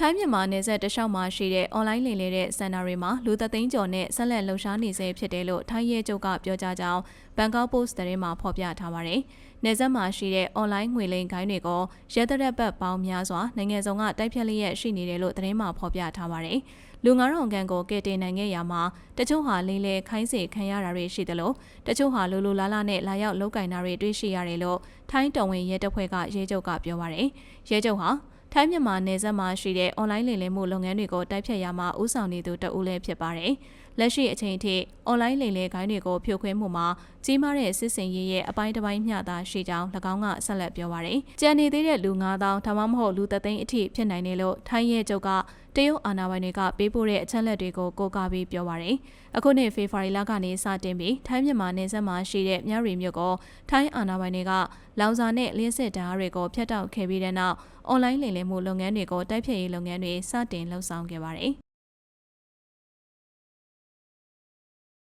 ထိုင်းမြန်မာနယ်စပ်တလျှောက်မှာရှိတဲ့အွန်လိုင်းလိမ်လည်တဲ့စင်တာတွေမှာလူသက်သိန်းကျော်နဲ့ဆက်လက်လှုပ်ရှားနေစေဖြစ်တယ်လို့ထိုင်းရဲချုပ်ကပြောကြားကြောင်းဘန်ကောက်ပို့စ်သတင်းမှာဖော်ပြထားပါတယ်။နယ်စပ်မှာရှိတဲ့အွန်လိုင်းငွေလိမ်ခိုင်းတွေကိုရဲတရက်ပတ်ပေါင်းများစွာနိုင်ငံစုံကတိုက်ဖြတ်လျက်ရှိနေတယ်လို့သတင်းမှာဖော်ပြထားပါတယ်။လူ9000ခန့်ကိုကယ်တင်နိုင်ခဲ့ရမှာတချို့ဟာလိမ်လည်ခိုင်းစေခံရတာတွေရှိတယ်လို့တချို့ဟာလိုလိုလားလားနဲ့လာရောက်လုပ်ကင်တာတွေတွေ့ရှိရတယ်လို့ထိုင်းတော်ဝင်ရဲတပ်ဖွဲ့ကရဲချုပ်ကပြောပါတယ်။ရဲချုပ်ဟာ ထိုင်းမြန်မာနယ်စပ်မှာရှိတဲ့အွန်လိုင်းလိမ်လည်မှုလုပ်ငန်းတွေကိုတိုက်ဖြတ်ရမှာဥဆောင်နေသူတဦးလည်းဖြစ်ပါတယ်။လက်ရှိအချိန်ထိအွန်လိုင်းလိမ်လည်ခိုင်းတွေကိုဖြိုခွင်းမှုမှာကြီးမားတဲ့စစ်စင်ရေးရဲ့အပိုင်းတစ်ပိုင်းမျှသာရှိကြောင်း၎င်းကဆက်လက်ပြောပါတယ်။ကြံနေသေးတဲ့လူ9000ဒါမှမဟုတ်လူသက်သိန်းအထိဖြစ်နိုင်တယ်လို့ထိုင်းရဲချုပ်ကတရုတ်အာဏာပိုင်တွေကပေးပို့တဲ့အချက်လက်တွေကိုကိုးကားပြီးပြောပါရယ်အခုနှစ်ဖေဖော်ဝါရီလကနေစတင်ပြီးထိုင်းမြန်မာနယ်စပ်မှာရှိတဲ့မြရီမြို့ကိုထိုင်းအာဏာပိုင်တွေကလောင်စာနဲ့လင်းစစ်ဓာတ်တွေကိုဖျက်တောက်ခဲ့ပြီးတဲ့နောက်အွန်လိုင်းလိမ်လည်မှုလုပ်ငန်းတွေကိုတိုက်ဖျက်ရေးလုပ်ငန်းတွေစတင်လှုပ်ဆောင်ခဲ့ပါတယ်